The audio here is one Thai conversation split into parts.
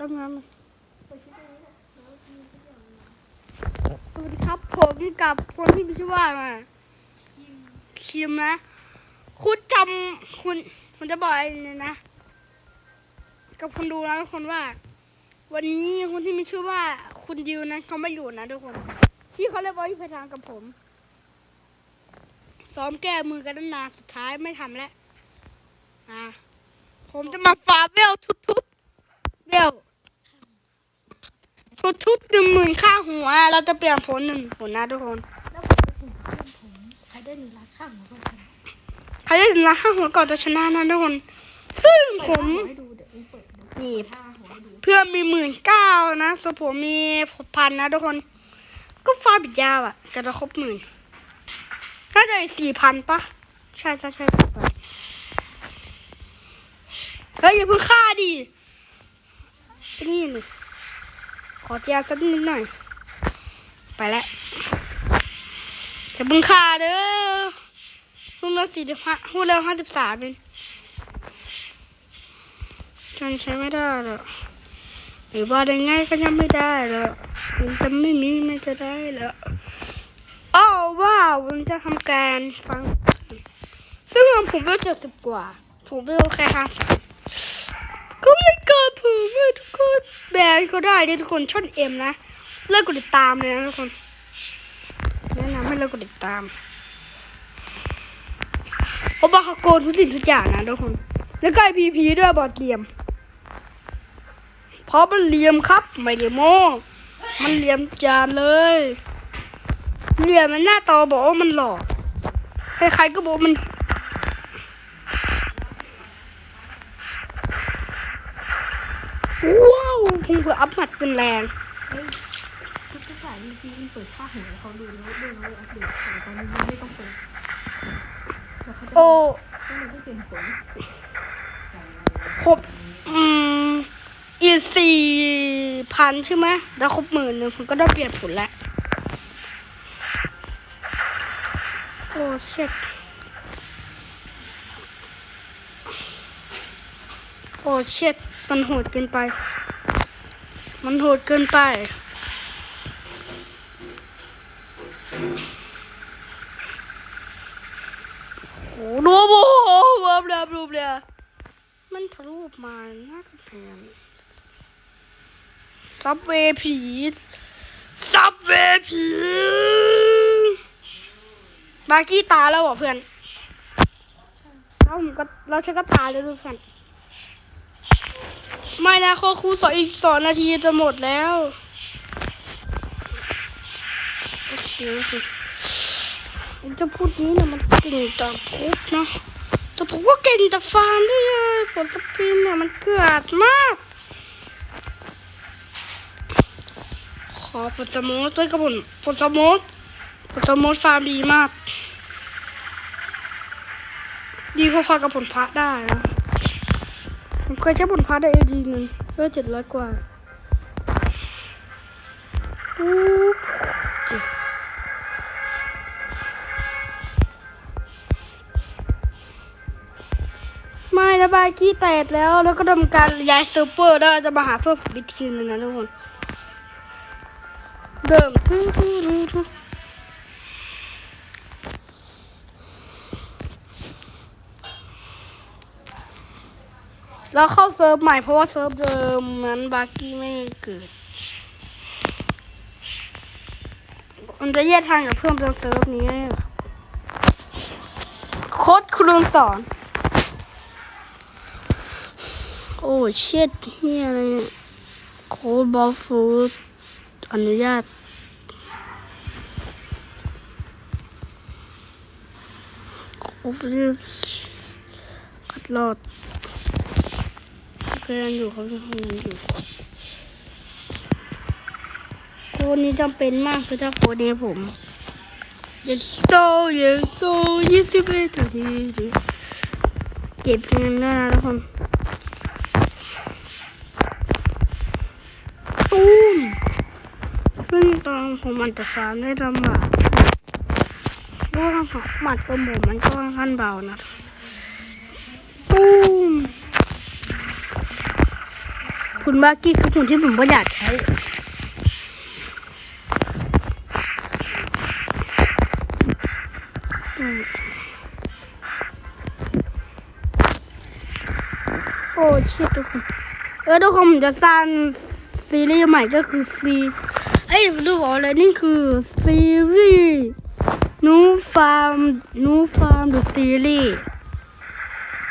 ต้องงั้นเปิดชิ้นตรงนี้นะแล้วมีทุกอย่างเลยสวัสดีครับ ผมกับคนที่มีชื่อว่ามาคิมนะ คุณจำคุณคุณจะบอกอะไรเนี่ยนะ กับคนดูนะทุกคนว่า วันนี้คนที่มีชื่อว่าคุณดิวนะเขาไม่อยู่นะทุกคน ที่เขาเรียกว่าพิพทางกับผมซ้อมแก้มือกันนานสุดท้ายไม่ทำแล้ว อะ ผมจะมาฟาเวลทุบ ๆเวลทุบหนึ่งหมื่นค่าหัว เราจะเปลี่ยนผลหนึ่งผลนะทุกคน แล้วผมจะถึงเพื่อนผมใครได้หนึ่งล้านข้างหัวก็ชนะใครได้ถึงละห้าหัวก่อนจะชนะนะทุกคน ซึ่งผม เปิดให้ดูเดี๋ยวเปิดดูนี่ห้าหัวให้ดูเพื่อนมีหมื่นเก้านะส่วนผมมีหกพันนะทุกคน ก็ฟาบิดยาวอะจะครบหมื่นน่าจะสี่พันปะใช่ใช่ใช่เฮ้ยอย่าเพิ่งฆ่าดิ นี่หนึ่ขอเจียสักนิดหน่อย ไปแล้วอย่าเพิ่งฆ่าเด้อหุ่นละสี่สิบห้าหุ่นละห้าสิบสามเองฉันใช้ไม่ได้หรอกหรือว่าได้ง่ายก็ยังไม่ได้แล้วมันจะไม่มีไม่จะได้แล้วอ้าวว้าวมันจะทำการฟัง ซึ่งผมเวลเจ็ดสิบกว่า ผมเวลแค่ห้าสิบก็ไม่ก นผมเลยทุกคนแบนก็ได้เนี่ยทุกคนช่อนเอ็มนะเลิกกดติดตามเลยนะทุกคนแนะนำให้เลิกกดติดตามเพราะว่าเขาโกนทุกสิ่งทุกอย่างนะทุกคน แล้วก็ไอพีพีด้วยบอดเดียม เพราะมันเลียมครับ ไม่ได้โม้มันเลียมจานเลยเลียมมันหน้าตอบอกว่ามันหล่อใครๆก็บอกมัน ว้าว คงเผื่ออัพหมัดจนแรงทุกทุกฝ่ายมีทีเปิดค่าหัวให้เขาดูแล้วดูแล้วอัปเดตแต่ตอนนี้ไม่ต้องเปิดแล้วเขาจะโอ้ต้องมันได้เปลี่ยนผลครบอืมอีสี่พันใช่ไหมแล้วครบหมื่นหนึ่งผมก็ได้เปลี่ยนผลแล้วโอ้เช็ดโอ้เช็ดมันโหดเกินไป มันโหดเกินไป โอ้ดูโอ้โหเวิร์บเลยรูปเลยมันทะลุมาหน้ากำแพงซับเวผีซับเวผีบากี้ตาแล้วเหรอเพื่อนแล้วผมก็แล้วฉันก็ตายแล้วด้วยเพื่อน ไม่นะคครูสอนอีกสองนาทีจะหมดแล้วโอเคโอเคจะพูดนี้นี่ยมันเก่งแต่ทุบเนาะแต่ผมก็เก่งแต่ฟาร์มด้วยผลสปินเนี่ยมันเกิดมาก ขอผลสมูทด้วยกับผลผลสมูทผลสมูทฟาร์มดีมาก ดีพอๆกับผลพระได้นะ ผมเคยใช้ผลพระได้เอดีหนึ่งเพื่อเจ็ดร้อยกว่าอู้เจ็ดไม่นะบายกี้แตกแล้ว แล้วก็ทำการย้ายเซิร์ฟเวอร์แล้จะมาหาเพื่อนผมอีกทีหนึงนะทุกคนเดิมทูทูทูทู เราเข้าเซิร์ฟใหม่เพราะว่าเซิร์ฟเดิมนั้นบาร์กี้ไม่เกิด มันจะแยกทางกับเพื่อนบนเซิร์ฟนี้โค้ดครูสอน โอ้เช็ดเฮียอะไรเนี่ยโค้ดบอลฟูดอนุญาตโค้ฟิลคัดลอด เคยังอยู่เขายังอยู่โค้ดนี้จำเป็นมากคือถ้าโค้ดนี้ผม yes so yes so ยี่สิบเอ็ดนาทีเก็บเงินได้นะทุกคนตูมซึ่งตอนผมมันจะฟาร์มได้ลำบากเพราะว่าหมัดตัวผมมันก็ค่อนข้างเบานะตูมคุ คุณมากกี้คือคุณที่ผมก็อยากใช้โอ้ชิทุกคนเออทุกคนผมจะสร้างซีรีส์ใหม่ก็คือซีเอ้ยดูบอกเลยนี่คือซีรีส์นูฟาร์มนูฟาร์มดูซีรีส์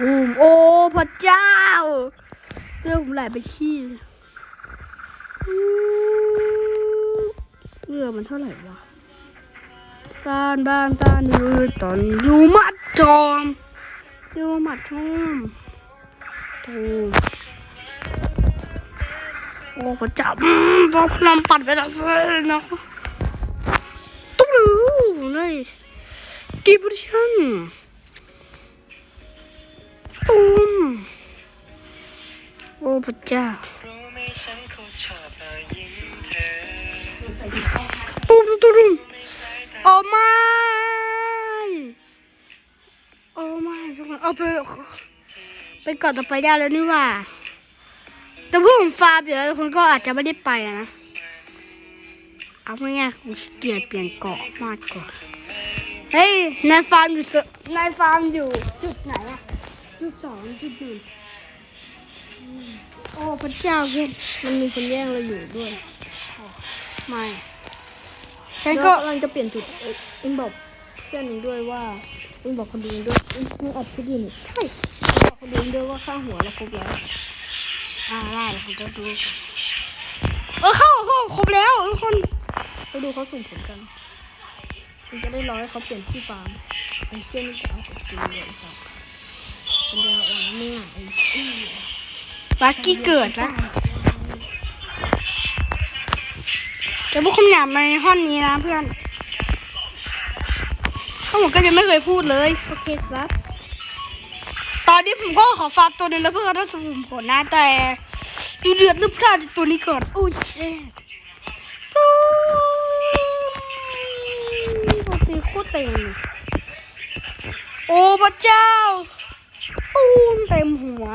อืมโอ้พระเจ้า เรื่องผมไหลไปขี้เลยเรื่องมันเท่าไหร่วะสร้างบ้านสร้างอยู่ตอนอยู่มัดจอมอยู่มัดจอมโอ้โอ้พระเจ้าอืมพอพลังปัดไปแล้วสินะตุ๊บดูเลยกีบดิชันตุ้ม โอ้พระเจ้ารู้ไหมฉันคงชอบรอยยิ้มเธอตุ้มตุ้มตุ้มโอ้ไม่โอ้ไม่ทุกคนเอาไปไปก่อนต่อไปได้แล้วนี่หว่า แต่พวกผมฟาร์มอยู่แล้วทุกคนก็อาจจะไม่ได้ไปอะนะ เอาง่ายๆกูขี้เกียจเปลี่ยนเกาะมากกว่า เฮ้ยนายฟาร์มอยู่เซนายฟาร์มอยู่จุดไหนอะจุดสองจุดหนึ่งอืมโอ้พระเจ้าเพื่อนมันมีคนแย่งเราอยู่ด้วยอ๋อไม่ฉันก็กำลังจะเปลี่ยนจุดเอ้ยเอ็งบอกเพื่อนเองด้วยว่าเอ็งบอกคนดูเองด้วยเอ็งเอ็งอัดคลิปอยู่นี่ใช่เอ็งบอกคนดูเองด้วยว่าค่าหัวเราครบแล้วอ่าได้ผมจะดูเออเข้าเข้าครบแล้วทุกคนไปดูเขาสุ่มผลกันเอ็งจะได้รอให้เขาเปลี่ยนที่ฟาร์มเอ็งเชื่อไม่จะเอาของจริงเลยครับเป็นเดียวเองเนี่ยไอ้อี้ บักกี้เกิดนะจะพูดคำหยาบในห้องนี้นะเพื่อนเพราะผมก็ยังไม่เคยพูดเลย โอเคครับ ตอนนี้ผมก็ขอฟาร์มตัวหนึงแล้วเพื่อนได้สมุนผลนะแต่ดูเดือดนึกพลาดตัวนี้ก่อนโอ้ยเช่ตัวตีโคตรเต็มเลยโอ้พระเจ้าตูมเต็มหัว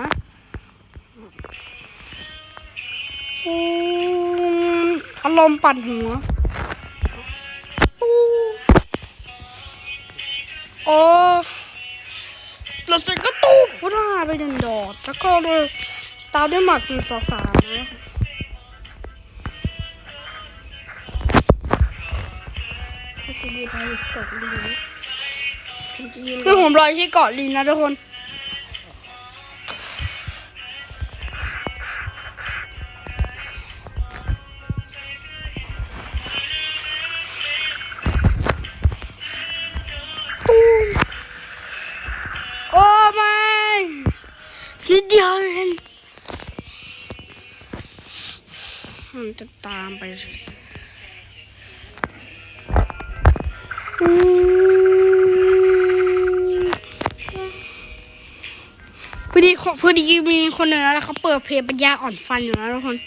อารมณ์ปั่นหัวตูมโอ้เราเสร็จก็ตูบก็ได้ไปเดินดอด แล้วก็เลยตามด้วยหมัดสี่สองสามนะถ้าคุณดูไปตกดูนี่คุณจะยืนคือผมรอที่เกาะลินนะทุกคน นิดเดียวเองมันจะตามไปพอดีขอพอดีมีคนหนึ่งแล้วเขาเปิดเพลงปัญญาอ่อนฟันอยู่นะทุกคน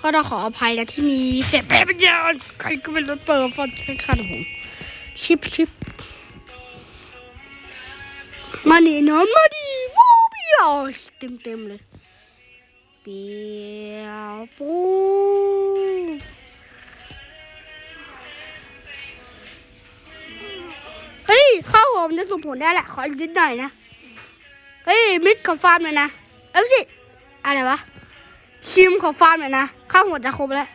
ก็ต้องขออภัยนะที่มีเสียงเพลงปัญญาอ่อนใครก็เป็นรถเปิดฟันคันผมชิปชิปมาดิน้องมาดี ยวเต็มเต็มเลยเปียวปูเฮ้ยข้าวผมจะส่งผลได้แหละ ขออีกนิดหน่อยนะ เฮ้ย มิดขอฟาร์มหน่อยนะ เอ้ยไม่ใช่อะไรวะ ชิมขอฟาร์มหน่อยนะ ข้าวหัวจะครบแล้ว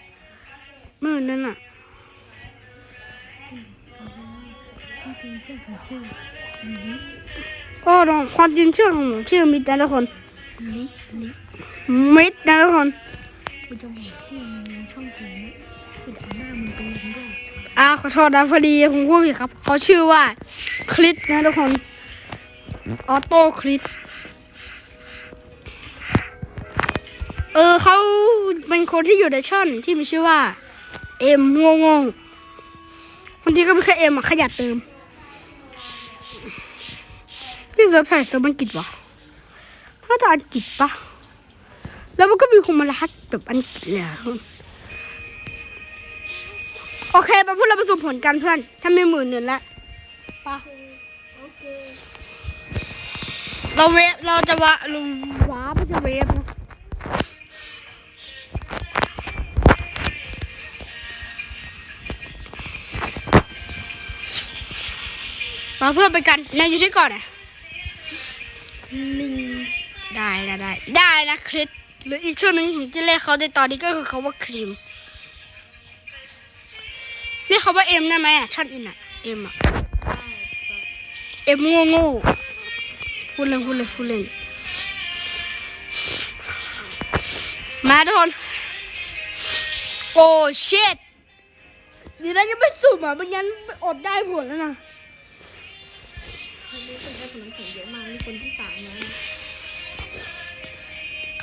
หมื่นนึงอะที่จริงเพื่อนผมชื่อลิก ก็ลองความจริงชื่อของผมชื่อมิดนะทุกคนลิกลิกมิดนะทุกคนกูจะบอกที่ในช่องผมนะกูจะเอาหน้ามึงไปลงด้วยอ่าขอโทษนะพอดีผมพูดผิดครับเขาชื่อว่าคลิตนะทุกคนออโต้คลิตเออเขาเป็นคนที่อยู่ในช่อนที่มีชื่อว่า เอ็มงงงๆบางทีก็ไม่แค่เอ็มอะขยันเติม นี่เว็บไซต์เซาบังกฤษวะน่าจะอังกฤษปะแล้วมันก็มีคมารหัสแบบอังกฤษเลยโอเคมาพูดเราประสบผลกันเพื่อนถ้ามีหมื่นหนึ่งละปะเราเวฟเราจะวะลุงว้าไม่จะเวฟนะมาเพื่อนไปกันในยอยู่ที่ก่อนอะ ได้ได้ได้นะคริสหรืออีกชื่อหนึ่งผมจะเรียกเขาในตอนนี้ก็คือเขาว่าครีมเรียกเขาว่าเอ็มได้ไหมอะชันอินอะเอ็มอะเอ็มโง่โง่พูดเล่นพูดเล่นพูดเล่นมาทุกคนโอ้ชิดดีนะยังไม่สุ่มอะไม่งั้นอดได้ผลแล้วนะ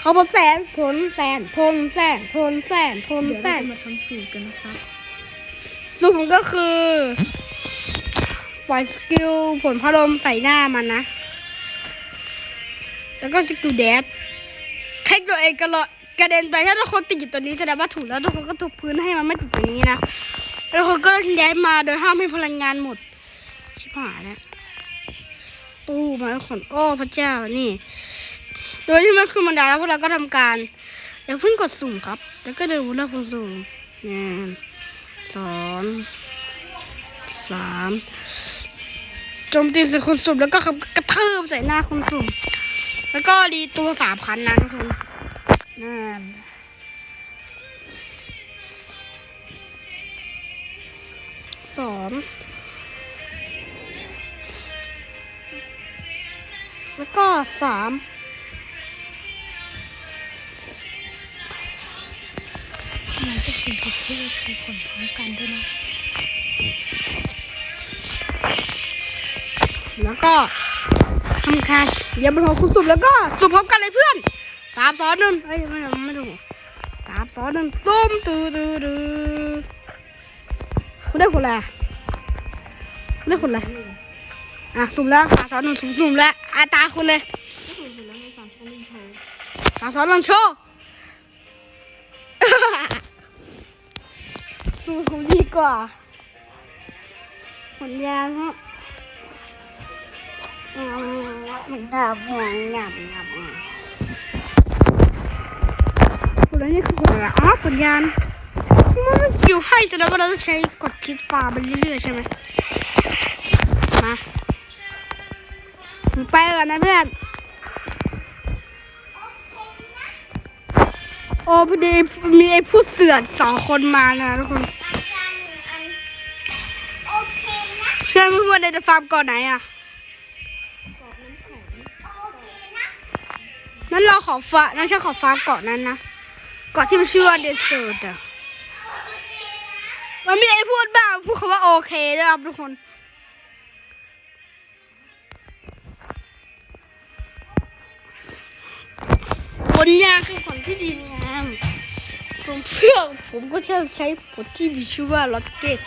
เขาพลแสนผลแสนพลแสนพลแสนพลเดี๋ยวแสเรานจะมาทำสูตรกันนะครับ สูตรผมก็คือปล่อยสกิลผลพัดลมใส่หน้ามันนะ แล้วก็สกิลแดดเทคตัวเองกระโดดกระเด็นไปถ้าทุกคนติดอยู่ตัวนี้แสดงว่าถูกแล้วทุกคนก็ถูกพื้นให้มันไม่ติดตัวนี้นะแล้วทุกคนก็ย้ายมาโดยห้ามให้พลังงานหมด ชิบหายแล้วตู้มาขนโอ้พระเจ้านี่ โดยที่มันขึ้นบันไดแล้วพวกเราก็ทำการอย่าเพิ่งกดสุ่มครับ แล้วก็เดินวนรอบวงสุ่มหนึ่งสองสามโจมตีใส่คนสุ่มแล้วก็ขับกระทืบใส่หน้าคนสุ่มแล้วก็รีตัวสามพันนะทุกคนนั่นสองแล้วก็สาม สิ่งที่เพื่อใช้ผลพร้อมกันด้วยนะ แล้วก็ทำการเดี๋ยวบนหัวคุณสุ่มแล้วก็สุ่มพร้อมกันเลยเพื่อนสามสองหนึ่งเฮ้ยไม่ไม่ไม่ถูกสามสองหนึ่งสุ่มตูตูตูคุณได้ผลอะไรอะคุณได้ผลอะไรอะสุ่มแล้วสามสองหนึ่งสุ่มสุ่มแล้วอาตาคุณเลยสูตรเสร็จแล้วในสามชั้นลิงโชว์สามสองหนึ่งโชว์ สูตรผมดีกว่าผลยางฮะมันดับหัวหยับหยับคุณแล้วนี่คือผลอะไรอ๋อผลยานมันสกิลให้แสดงว่าเราต้องใช้กดคลิกฟามไปเรื่อยๆใช่ไหมมาไปก่อนนะเพื่อน โอ้พอดีมีไอ้ผู้เสือกสองคนมานะทุกคนเพื่อนเพื่อนจะฟาร์มก่อนไหนอะนั้นเราขอฟ้านั้นฉันขอฟ้าเกาะนั้นนะเกาะที่มันชื่อว่าเดซเซอร์ตอะมันมีไอ้พูดบ้างพูดคำว่าโอเคด้วยครับทุกคนผลงานคือผลที่ดีงามส่ วนเพื่อนผมก็จะใช้ผลที่มีชื่อว่าล็อกเก็ต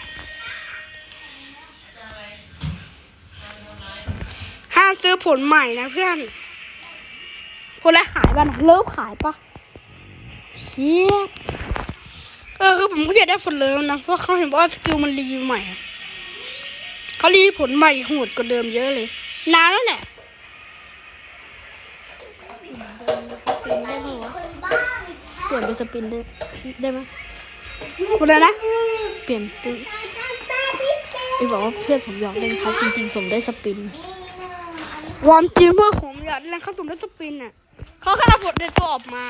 ห้ามซื้อผลใหม่นะเพื่อนผลอะไรขายบ้างเลิฟขายปะเชี่ยเออคือผมก็อยากได้ผลเลิฟนะเพราะเขาเห็นว่าสกิลมันรีวิวใหม่เขารีผลใหม่โหดกว่าเดิมเยอะเลยนานแล้วแหละ เปลี่ยนเป็นสปินได้ได้ไหมผลอะไรนะ เปลี่ยนเป็นไอ้บอกว่าเพื่อนผมหยอกเล่นเขาจริงๆสมได้สปินความจริงเมื่อผมอยากเล่นเขาสุ่มได้สปินอะเขาแค่เอาผลในตัวออกมา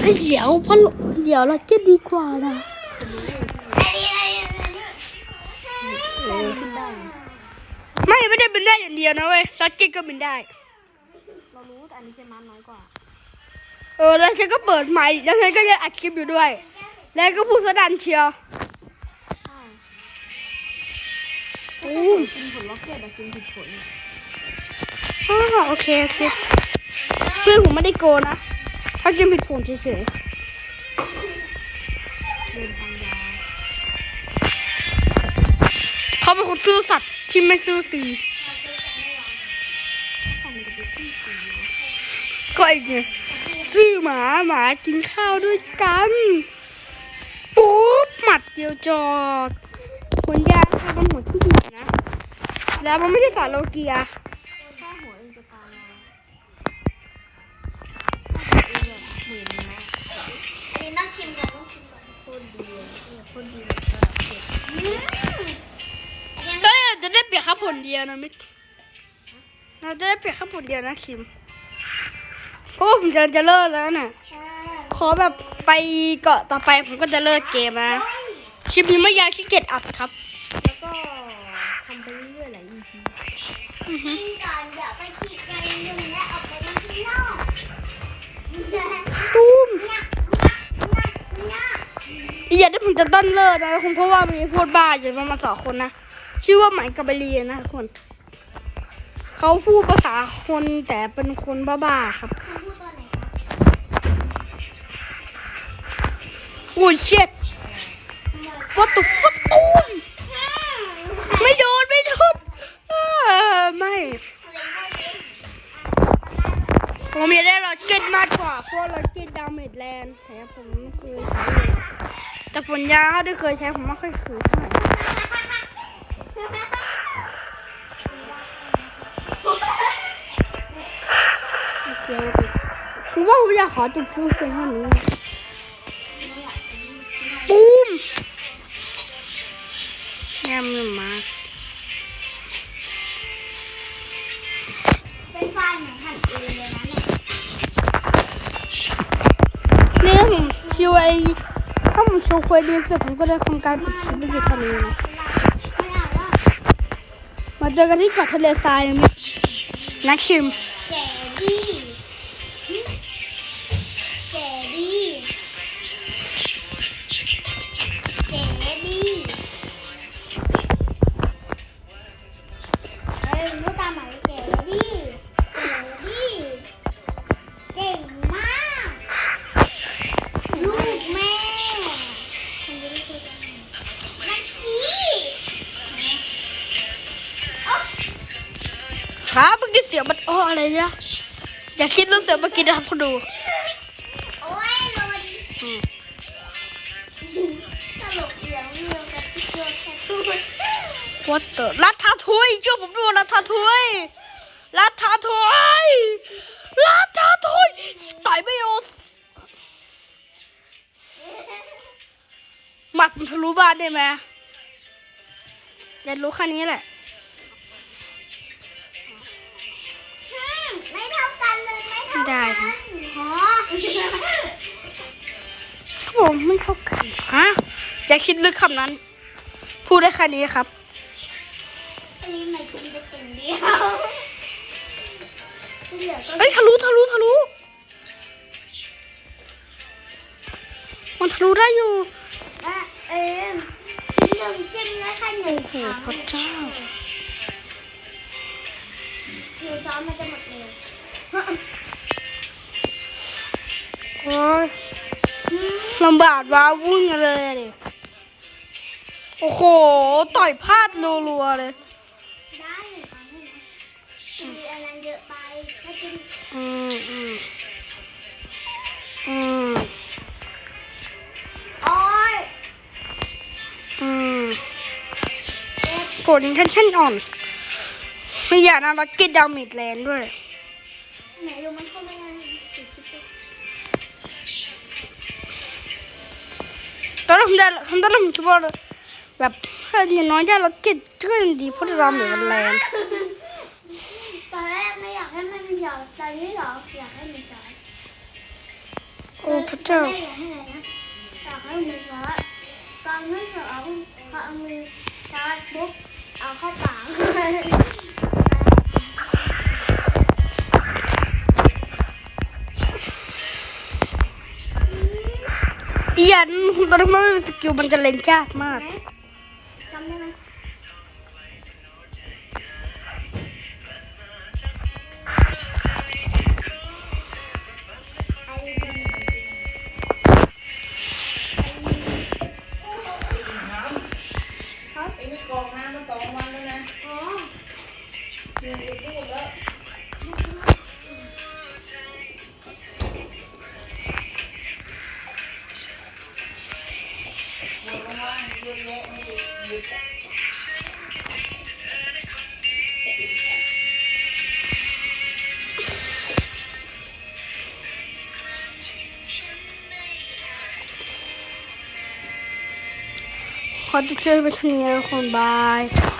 เฮ้ยเดี๋ยวเพราะเดี๋ยวเราจะดีกว่านะขึ้น ได้ไม่ไม่ได้บินได้อย่างเดียวนะเว้ยลักกี้ก็บินได้ เรารู้แต่อันนี้จะมาน้อยกว่า เออแล้วฉันก็เปิดใหม่แล้วฉันก็ยังอัดคลิปอยู่ด้วย แล้วก็พูดสะดันเชียวใช่อู้กินผลล็อกเก็ตแต่กินผิดผลเนี่ยอ้าวโอเคโอเคเพื่อนผมไม่ได้โกงนะถ้ากินผิดผลเฉยเดินทางยาวๆเขาเป็นคนซื่อสัตย์ ที่ไม่ซื่อสีถ้สีก็อีกไงซื่อหมาหมากินข้าวด้วยกัน ปุ๊บหมัดเดียวจอดผลยากคือเป็นหัวที่ดีนะ แล้วมันไม่ใช่สารโลเกียถ้าหัวเองจะตายแล้วถ้าหัวเองแบบหมื่นนะอันนี้ต้องชิมก่อนต้องชิมก่อนโคตรดีเลยเนี่ยโคตรดีเลย ปรียบแค่ผลเดียวนะมิกเราจะได้เปรียบแค่ผลเดียวนะคิมเพราะว่าผมจะจะเลิกแล้วน่ะขอแบบไปเกาะต่อไปผมก็จะเลิกเกมนะคลิปนี้ไม่ยาวขี้เกียจอัดครับ แล้วก็ทำไปเรื่อยๆหลาย EP กินก่อนเดี๋ยวไปฉีดยาลิงยุงและออกไปเล่นข้างนอกงักตูมงักงักงักอีกอย่างที่ผมจะต้นเลิกนะคงเพราะว่ามีพวกบ้าอยู่ประมาณสองคนนะ ชื่อว่าไหมกับเบลีนะคน เขาพูดภาษาคนแต่เป็นคนบ้าๆครับฉันพูดตอนไหนครับอุ้ยเช็ด what the fuck ตูมไม่โดน ไม่โดนไม่ผมอยากได้ล็อเก็ตมากกว่า เพราะล็อเก็ตดาเมจแรงแต่ผมไม่เคยใช้เลยแต่ผลยาเขาได้เคยใช้ผมไม่ค่อยเคยเท่าไหร่ เคโอเคผมว่าผมอยากขอจุดฟูเพียงเท่านี้ปูมแง่มือมาเป็นไฟเหมือนหั่นเองเลยนะเนี่ยเนี่ถ้าผมชิวไอถ้าผมโชิวคุยดีเสร็จผมก็ได้ทำการปิดคลิปไปอยู่เท่านี้นะ เจอกันที่เกาะทะเลทรายนะมินักชิม สียงมันอ้ออะไรเนี่ยอย่าคิดเรื่องเสียงเมื่อกี้นะครับคุณดูโอ้ยหล่นอืมตลกเหลืองเรียวกับพี่เกียวแค่พูดวัดเตอร์ลัทธาทุยช่วยผมดูลัทธาทุยลัทธาทุยลัทธาทุยต่อยไม่โอสหมัดมันทะลุบ้านได้ไหมอยากรู้แค่นี้แหละ ไม่เท่าไม่ได้กัฮะนหอครับผมไม่เข้ากันฮะอย่าคิดลึกคำนั้น พูดได้แค่นี้ครับอันนี้ไม่กินได้คนเดียวที่เหลือก็เอ้ยทะลุทะลุทะลุมันทะลุได้อยู่อะเอ็มกินหนึ่งจิ้มแล้วแค่หนึ่งคโอ้รั้งพระเจ้าหนูซ้อมมันจะหมดเร็ว โอ้ยลำบากว้าวุ่นกันเลยอะดิโอ้โห ต่อยพลาดรัวๆเลย ได้หนึ่งครั้งเลยนะกินอะไรเยอะไปถ้ากินอืมอืมอืมโอ้ยอืมผลแค่แค่อ่อน ไม่อยากนะรักกิดดามิดแลนด์ด้วย ไหนดูมันเข้า ตอนแรกผมได้ทำตอนแรกผมคิดว่าแบบถ้าอย่างน้อยถ้าเราเก็ตก็ยังดีเพราะดามิดมันแรงตอนแรกไม่อยากให้มันหยอดตอนนี้หรออยากให้มันหยอดโอ้พระเจ้าไม่อยากให้อะไรนะอยากให้มันหยอดตอนนั้นเธอเอาพอเอามือชาร์จปุ๊บเอาเข้าปาก เอียนตอนนั้นมันสกิลมันจะเล่นยากมากจำได้ไหม ขอจบคลิปไปเท่านี้แล้วคนบาย